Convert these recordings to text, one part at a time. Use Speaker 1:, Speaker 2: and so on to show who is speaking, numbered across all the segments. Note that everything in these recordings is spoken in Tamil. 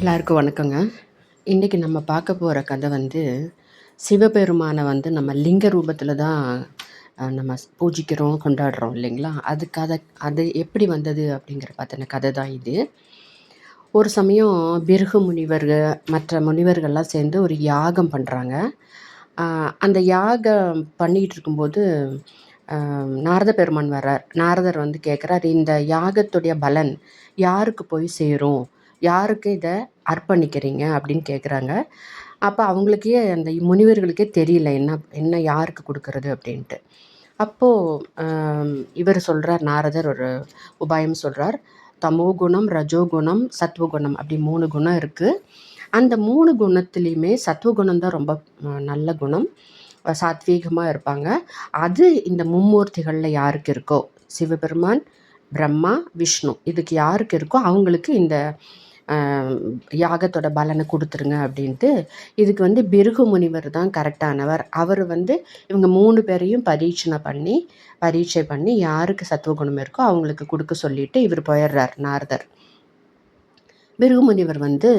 Speaker 1: எல்லாருக்கும் வணக்கங்க. இன்றைக்கி நம்ம பார்க்க போகிற கதை வந்து சிவபெருமானை வந்து நம்ம லிங்க ரூபத்தில் தான் நம்ம பூஜிக்கிறோம் கொண்டாடுறோம் இல்லைங்களா? அது கதை அது எப்படி வந்தது அப்படிங்கிற பார்த்தின கதை தான் இது. ஒரு சமயம் பிருகு முனிவர்கள் மற்ற முனிவர்கள்லாம் சேர்ந்து ஒரு யாகம் பண்ணுறாங்க அந்த யாகம் பண்ணிகிட்டு இருக்கும்போது நாரத பெருமான் வர்றார். நாரதர் வந்து கேட்குறாரு இந்த யாகத்துடைய பலன் யாருக்கு போய் சேரும்? யாருக்கு இதை அர்ப்பணிக்கிறீங்க? அப்படின்னு கேட்குறாங்க அப்போ அவங்களுக்கே அந்த முனிவர்களுக்கே தெரியல என்ன என்ன யாருக்கு கொடுக்கறது அப்படின்ட்டு. அப்போது இவர் சொல்கிறார் நாரதர் ஒரு உபாயம் சொல்கிறார் தமோ குணம் ரஜோகுணம் சத்வகுணம் அப்படி மூணு குணம் இருக்குது அந்த மூணு குணத்துலேயுமே சத்துவகுணம் தான் ரொம்ப நல்ல குணம். சாத்வீகமாக இருப்பாங்க. அது இந்த மும்மூர்த்திகளில் யாருக்கு இருக்கோ? சிவபெருமான் பிரம்மா விஷ்ணு இதுக்கு யாருக்கு இருக்கோ அவங்களுக்கு இந்த யாகத்தோட பலனை கொடுத்துருங்க அப்படின்ட்டு இதுக்கு வந்து பிருகு முனிவர் தான் கரெக்டானவர் அவர் வந்து இவங்க மூணு பேரையும் பரீட்சணை பண்ணி பரீட்சை பண்ணி யாருக்கு சத்துவகுணம் இருக்கோ அவங்களுக்கு கொடுக்க சொல்லிட்டு இவர் போயிடுறார் நாரதர். பிருகு முனிவர் வந்து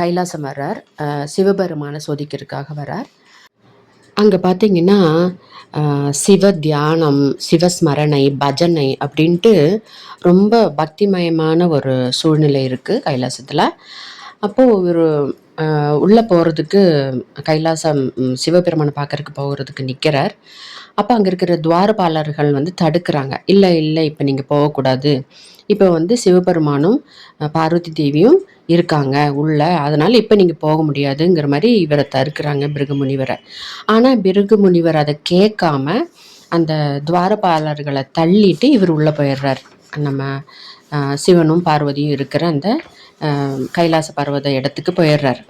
Speaker 1: கைலாசம் வர்றார். சிவபெருமானை சோதிக்கிறதுக்காக வர்றார். அங்கே பார்த்தீங்கன்னா சிவ தியானம் சிவஸ்மரணை பஜனை அப்படின்ட்டு ரொம்ப பக்திமயமான ஒரு சூழ்நிலை இருக்குது கைலாசத்தில். அப்போது ஒரு உள்ளே போகிறதுக்கு கைலாசம் சிவபெருமானை பார்க்கறதுக்கு போகிறதுக்கு நிற்கிறார் அப்போ அங்கே இருக்கிற துவாரபாலர்கள் வந்து தடுக்கிறாங்க. இல்லை இல்லை இப்போ நீங்கள் போகக்கூடாது. இப்போ வந்து சிவபெருமானும் பார்வதி தேவியும் இருக்காங்க உள்ள. அதனால் இப்போ நீங்கள் போக முடியாதுங்கிற மாதிரி இவரை தடுக்கிறாங்க பிருகு முனிவரை ஆனால் பிருகு முனிவர் அதை கேட்காம அந்த துவாரபாலர்களை தள்ளிட்டு இவர் உள்ளே போயிடுறார். நம்ம சிவனும் பார்வதியும் இருக்கிற அந்த கைலாச பர்வத இடத்துக்கு போயிடுறார்.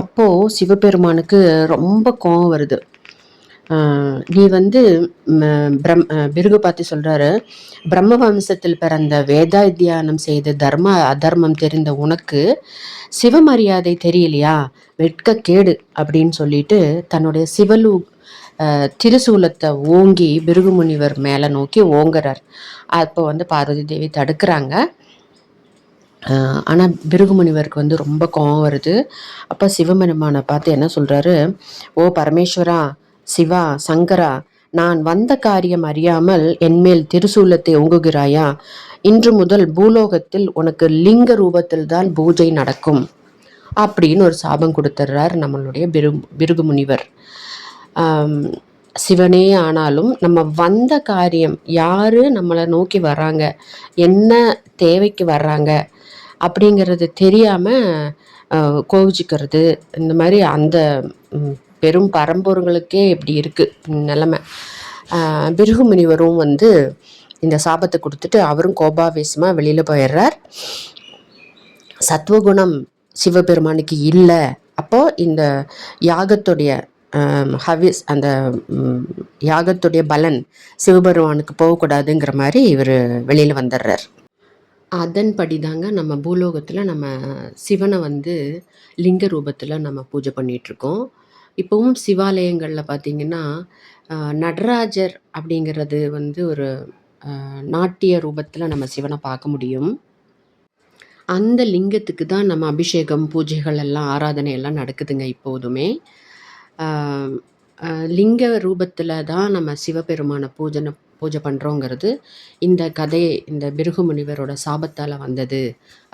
Speaker 1: அப்போது சிவபெருமானுக்கு ரொம்ப கோவம் வருது. நீ வந்து பிரம் பிருகு பார்த்து சொல்கிறாரு பிரம்ம வம்சத்தில் பிறந்த வேதாத்தியானம் செய்து தர்ம அதர்மம் தெரிந்த உனக்கு சிவமரியாதை தெரியலையா? வெட்கக்கேடு அப்படின்னு சொல்லிட்டு தன்னுடைய சிவலு திருசூலத்தை ஓங்கி பிருகு முனிவர் மேலே நோக்கி ஓங்குறார். அப்போ வந்து பார்வதி தேவி தடுக்கிறாங்க. ஆனால் பிருகு முனிவருக்கு வந்து ரொம்ப கோவம் வருது. அப்போ சிவபெருமானை பார்த்து என்ன சொல்கிறாரு ஓ பரமேஸ்வரா சிவா சங்கரா நான் வந்த காரியம் அறியாமல் என்மேல் திருசூலத்தை ஓங்குகிறாயா? இன்று முதல் பூலோகத்தில் உனக்கு லிங்க ரூபத்தில் தான் பூஜை நடக்கும். அப்படின்னு ஒரு சாபம் கொடுத்துட்றார் நம்மளுடைய பிரு பிருகு முனிவர். சிவனே ஆனாலும் நம்ம வந்த காரியம் யார் நம்மளை நோக்கி வர்றாங்க? என்ன தேவைக்கு வர்றாங்க? அப்படிங்கிறது தெரியாமல் கோவிச்சிக்கிறது. இந்த மாதிரி அந்த பெரும் பரம்பொருங்களுக்கே இப்படி இருக்குது நிலமை. பிருகு முனிவரும் வந்து இந்த சாபத்தை கொடுத்துட்டு அவரும் கோபாவேசமாக வெளியில் போயிடுறார். சத்வகுணம் சிவபெருமானுக்கு இல்லை. அப்போது இந்த யாகத்துடைய ஹவிஸ் அந்த யாகத்துடைய பலன் சிவபெருமானுக்கு போகக்கூடாதுங்கிற மாதிரி இவர் வெளியில் வந்துடுறார். அதன்படி தாங்க நம்ம பூலோகத்தில் நம்ம சிவனை வந்து லிங்க ரூபத்தில் நம்ம பூஜை பண்ணிகிட்ருக்கோம் இப்போவும் சிவாலயங்களில் பார்த்திங்கன்னா நடராஜர் அப்படிங்கிறது வந்து ஒரு நாட்டிய ரூபத்தில் நம்ம சிவனை பார்க்க முடியும். அந்த லிங்கத்துக்கு தான் நம்ம அபிஷேகம் பூஜைகள் எல்லாம் ஆராதனை எல்லாம் நடக்குதுங்க இப்போதுமே. லிங்க ரூபத்தில் தான் நம்ம சிவபெருமானை பூஜனை பூஜை பண்ணுறோங்கிறது இந்த கதை இந்த பிருகு முனிவரோட சாபத்தால் வந்தது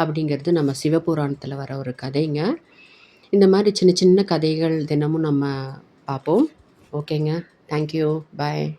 Speaker 1: அப்படிங்கிறது நம்ம சிவபுராணத்தில் வர ஒரு கதைங்க. இந்த மாதிரி சின்ன சின்ன கதைகள் தினமும் நம்ம பார்ப்போம். ஓகேங்க. Thank you bye